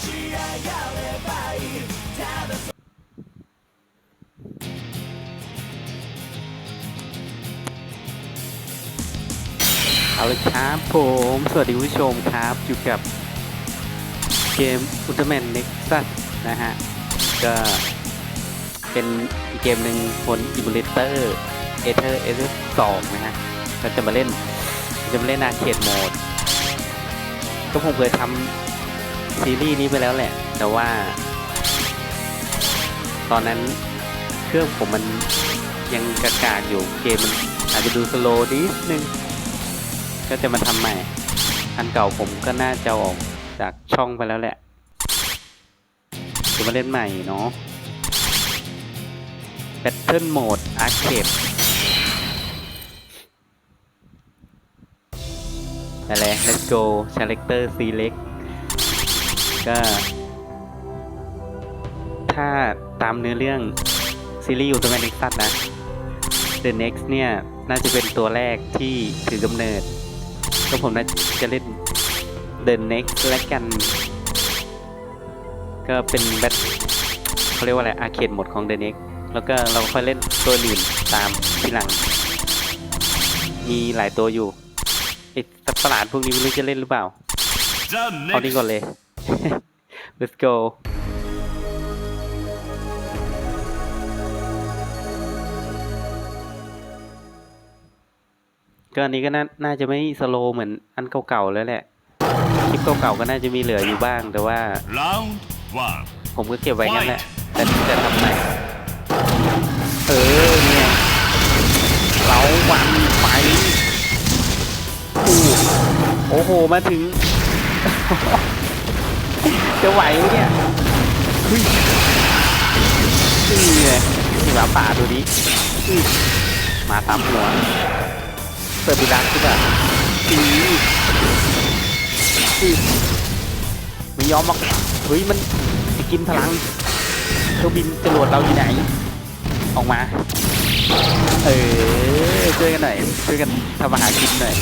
เอาเลยครับผม สวัสดีผู้ชมครับ อยู่กับเกม Ultraman Nexus นะฮะ ก็เป็นเกมหนึ่งบน Emulator Ether Ether 2นะฮะก็จะมาเล่น จะมาเล่นอาเคดโหมด ก็ผมเคยทำ ซีรีส์นี้ไปแล้วแหละ แต่ว่า ตอนนั้นเครื่องผมมันยังกากากๆอยู่เกมมันอาจจะดูสโลนิดนึง ก็จะมาทำใหม่ อันเก่าผมก็น่าจะอออกจากช่องไปแล้วแหละ จะมาเล่นใหม่เนาะ Battle Mode Arcade อะไร Let's go Character Select ก็ ถ้าตามเนื้อเรื่องซีรีส์ Ultraman Nexus นะ The Next เนี่ย น่าจะเป็นตัวแรกที่ถือกำเนิด ก็ผมน่าจะเล่น The Next และกัน ก็เป็นแบทเขาเรียกว่าอะไรอาร์เคดหมดของ The Next แล้วก็เราค่อยเล่นตัวอื่นตามทีหลัง มีหลายตัวอยู่ไอ้สัตว์ประหลาดพวกนี้ไม่รู้จะเล่นหรือเปล่า The เอานี่ next ก่อนเลย let's go ก็อันนี้ก็น่าจะไม่สโลว์เหมือนอันเก่าๆแล้วแหละ คลิปเก่าๆก็น่าจะมีเหลืออยู่บ้างแต่ว่า ผมก็เก็บไว้งั้นแหละ แต่จะทำใหม่เออเนี่ยเราวันไฟอู้โอ้โหมาถึง จะไหวไหมเนี่ยเฮ้ยนี่ไงที่หมาป่าดูดิมาตามหัวเซอร์บิลัสใช่ป่ะอืออื้อไม่ยอมหรอกเฮ้ยมันจะกินพลังเครื่องบินจรวดเราอยู่ไหน ออกมา เออช่วยกันหน่อยช่วยกันทำอาหารกินหน่อย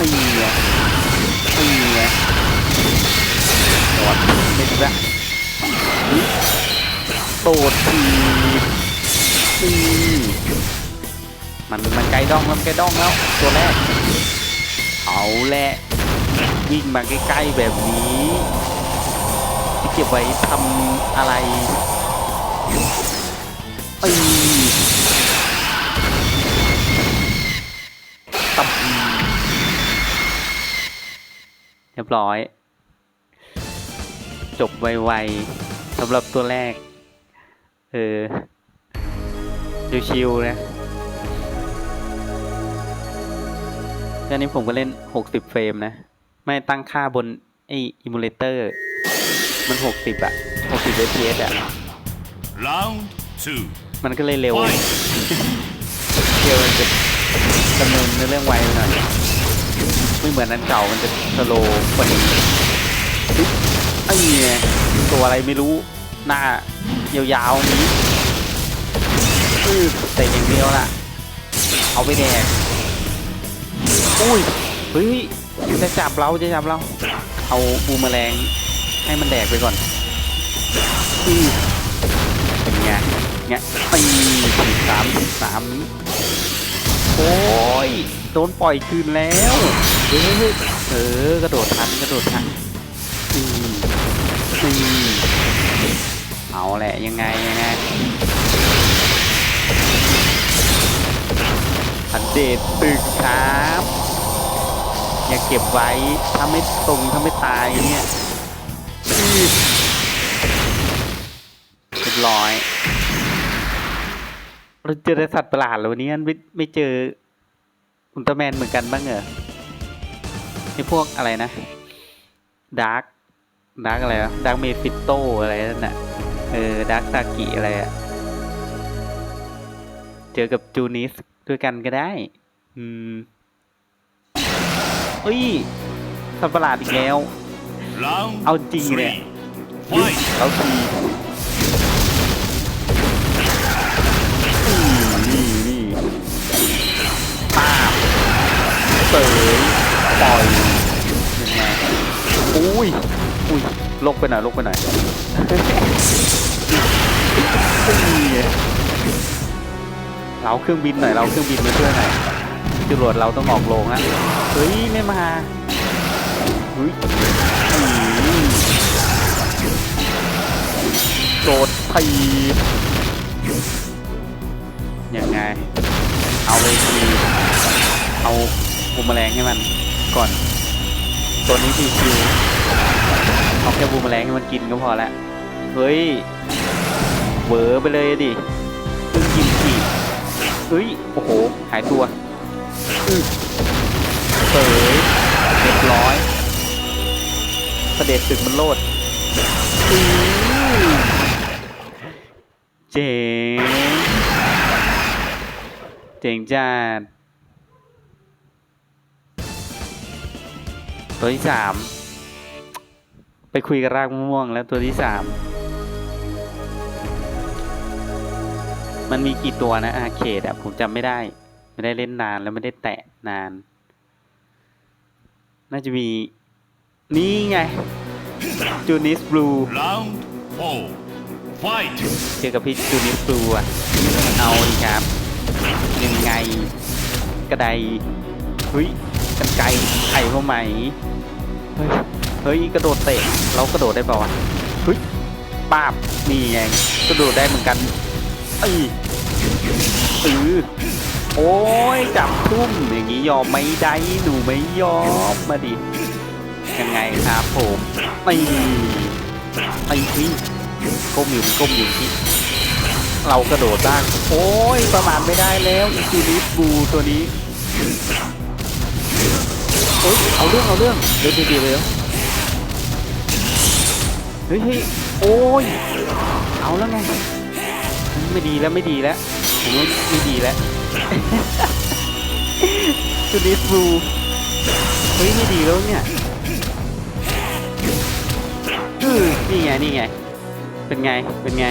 นี่ไงนี่ไง โดดไม่ถูกละโตดทีนี่มันมันไกลด้องแล้วไกลด้องแล้ว ตัวแรก เอาแหละวิ่งมาใกล้ๆแบบนี้เก็บไว้ทำอะไรเอ้ตับเรียบร้อย จบไวๆสำหรับตัวแรก เออ ชิวๆนะอันนี้ผมก็เล่น 60 เฟรมนะ ไม่ตั้งค่าบน ไอ้อิมูเลเตอร์ มัน 60อะ60 fps อะ round two มันก็เลยเร็ว fight เกลมันจะดำเนินในเรื่องไวไปหน่อยไม่เหมือนอันเก่ามันจะสโลว์กว่านี้อุ๊ย ไอ้เนี่ยตัวอะไรไม่รู้ หน้ายาวๆนี้อือแต่อย่างเดียวล่ะ เอาไปแดกอุ้ยเฮ้ยจะจับเราจะจับเรา เอาบูมแมลงให้มันแดกไปก่อนอือเป็นไงเงี้ยตีสามสามโอ้ยโดนปล่อยคืนแล้วเฮ้ยเออกระโดดทันกระโดดทันอืมอื มเอาแหละยังไงยังไงอันเดตตึกครับ อย่าเก็บไว้ถ้าไม่ตรงถ้าไม่ตายเนี่ยอื้อเรียบร้อยเราเจอแต่สัตว์ประหลาดแล้ววันนี้ไม่ไม่เจออุลตร้าแมนเหมือนกันบ้างเหรอไอพวกอะไรนะดาร์ก ดาร์กอะไรวะดาร์กเมฟิโตอะไรนั่นน่ะ เออดาร์กซากิอะไรอะเจอกับจูนิสด้วยกันก็ได้ อืมเฮ้ยสัตว์ประหลาดอีกแล้ว เอาจริงเนี่ยเราทีนี่นี่ป้าเสยปล่อยอุ้ย อุ้ยลกไปหน่อยลกไปหน่อยเราเครื่องบินหน่อยเราเครื่องบินมาช่วยหน่อยจรวดเราต้องออกโรงแล้วเฮ้ยไม่มาเฮ้ยอืมโดดทียังไง เอาเลยทีเอาบูมแมลงให้มันก่อน ตัวนี้ชิวๆ เอาแค่บูมแมลงให้มันกินก็พอละเฮ้ยเวอร์ไปเลยดิเพิ่งกินขีดเฮ้ยโอ้โหหายตัวอื้อเสยเรียบร้อยเสด็จศึกมันโลดเจ๋งเจ๋งจัดตัวที่สาม ไปคุยกับรากมะม่วงแล้วตัวที่สามมันมีกี่ตัวนะอาเขตอะผมจำไม่ได้ ไม่ได้เล่นนานแล้วไม่ได้แตะนาน น่าจะมีนี่ไงจูนิสบลู Round four. Fight. เจอกับพี่จูนิสบลูอะเอาดีครับยังไงกระไดเฮ้ยกันไกลไข่เข้าไหมเฮ้ย เฮ้ยกระโดดเตะเรากระโดดได้เปล่าวะเฮ้ยป้าบนี่ไงกระโดดได้เหมือนกันเอ้ยเออโอ้ยจับทุ่มอย่างนี้ยอมไม่ได้หนูไม่ยอมมาดิยังไงครับผมไม่ไอ้นี่ก้มอยู่ก้มอยู่ที่เรากระโดดบ้างโอ้ยประมาณไม่ได้แล้วอีคิลิสบูตัวนี้โอ้ยเอาเรื่องเอาเรื่องเดี๋ยวเดี๋ยวเดี๋ยว เฮ้ยเฮ้ยโอ้ย เอาแล้วไง ไม่ดีแล้วไม่ดีแล้วผมไม่ดีแล้วคิลิสบูเฮ้ยไม่ดีแล้วเนี่ยนี่ไงนี่ไง เป็นไง เป็นไง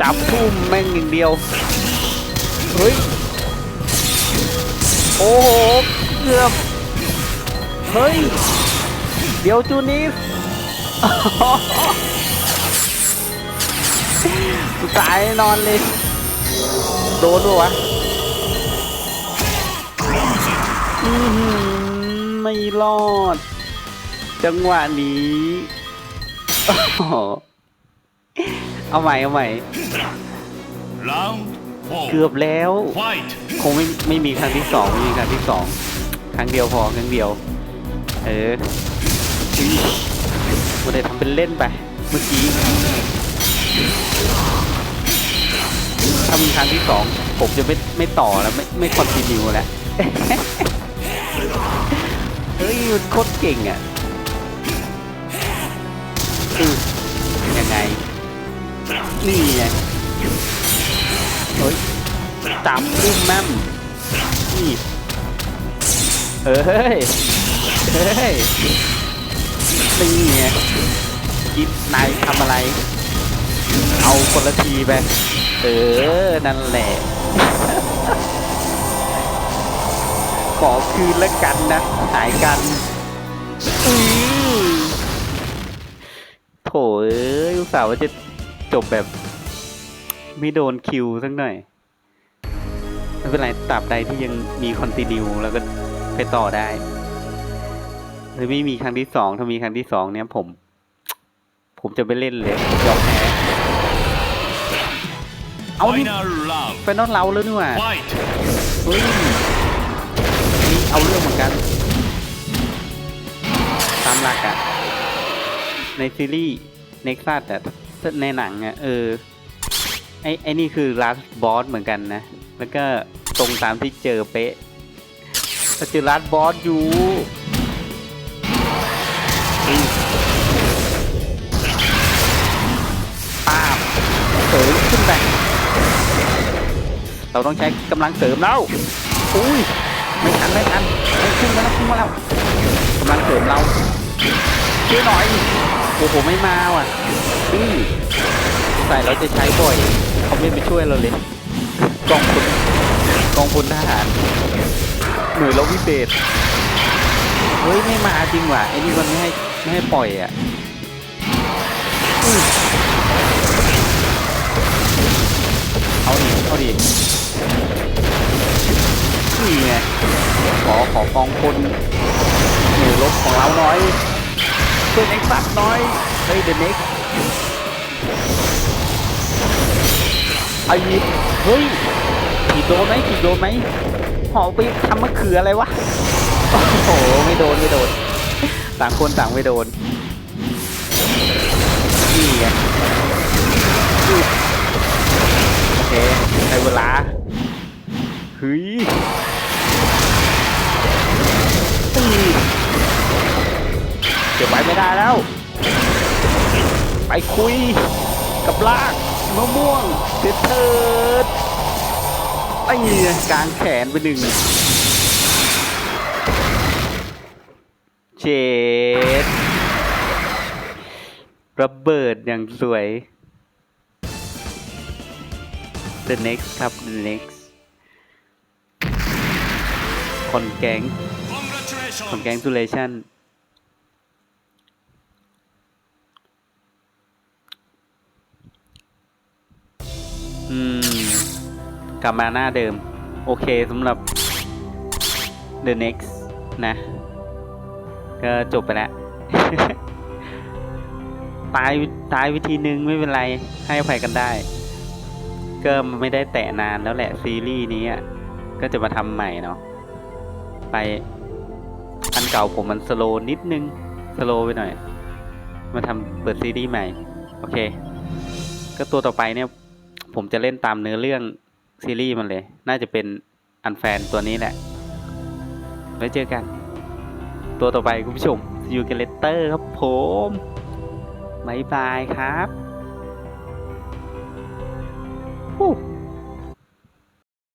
จับทุ่มแม่งอย่างเดียว เฮ้ย โอ้โห เกือบ เฮ้ย เดี๋ยวจูนิสตายนอนเลย โดนด้วยวะอื้อหือไม่รอด จังหวะนี้ เอาใหม่ เอาใหม่ เกือบแล้ว คงไม่ไม่มีครั้งที่สองไม่มีครั้งที่สอง ครั้งเดียวพอ ครั้งเดียว เออ อุ๊ยมันได้ทำเป็นเล่นไป เมื่อกี้ถ้ามีครั้งที่สองผมจะไม่ไม่ต่อแล้วไม่ไม่คอนติเนียแล้ว เฮ้ยมันโคตรเก่งอะอือยังไง นี่ไงเฮ้ยจับอุ้มแม่มนี่เฮ้ย เฮ้ย นี่ไงกิฟนายทำอะไร เอาคนละทีไป เออ นั่นแหละ ขอคืนแล้วกันนะ หายกันอือโถเอ้ยสาห์ว่าจะจบแบบ ไม่โดนคิวสักหน่อยไม่เป็นไรตราบใดที่ยังมีคอนติเนียแล้วก็ไปต่อได้ หรือไม่มีครั้งที่สองถ้ามีครั้งที่สองเนี่ยผม ผมจะไปเล่นเลยยอมแพ้เอานี่ Final round. ไปนอนเราแล้วนี่หว่า Fight. เฮ้ยนี่เอาเรื่องเหมือนกันตามหลักอะในซีรีส์เน็กซัสอะถ้าในหนังอะเออไอ้ไอ้นี่คือลาสบอสเหมือนกันนะ แล้วก็ตรงตามที่เจอเป๊ะแต่เจอลาสบอสอยู่ เราต้องใช้กำลังเสริมแล้วอุ้ยไม่ทันไม่ทันไม่ขึ้นมาแล้วขึ้นมาแล้วกำลังเสริมเราช่วยหน่อยโอ้โหไม่มาว่ะอือใส่เราจะใช้บ่อยเขาไม่ไปช่วยเราเลยกองพลกองพลทหารหน่วยรบพิเศษเฮ้ยไม่มาจริงว่ะไอ้นี่มันไม่ให้ไม่ให้ปล่อยอะอุ้ยเอาดิเอาดิ นี่ไงขอขอกองคนหน่วยรบของเราน่อยช่วยเน็กซัสหน่อยเฮ้ยเดนเน็กไอ้เฮ้ยขีดโดนไหมขีดโดนไหมหอไปทำมะเขืออะไรวะโอ้โหไม่โดนไม่โดนต่างคนต่างไม่โดนนี่ไงโอเคใช้เวลา ฮ้ยเก็บไว้ไม่ได้แล้ว ไปคุยกับลากมะม่วงเถิดเถิดไอ้ไงกลางแขนไปหนึ่งเจ็ดระเบิดอย่างสวย The next ครับ The next คนแก๊ง Congratulations. คนแก๊ง Tulation อืม กลับมาหน้าเดิม โอเคสำหรับ The next นะ ก็จบไปแล้ว ตายตายวิธีหนึ่งไม่เป็นไร ให้อภัยกันได้ ก็ไม่ได้แตะนานแล้วแหละซีรีส์นี้อะก็จะมาทำใหม่เนาะ ไป อันเก่าผมมันสโลว์นิดนึง สโลว์ไปหน่อย มาทำเปิดซีรีส์ใหม่ โอเค ก็ตัวต่อไปเนี่ย ผมจะเล่นตามเนื้อเรื่องซีรีส์มันเลย น่าจะเป็นอันแฟนตัวนี้แหละ ไว้เจอกัน ตัวต่อไปคุณผู้ชมยูเกเลเตอร์ครับผมบายบายครับฮู้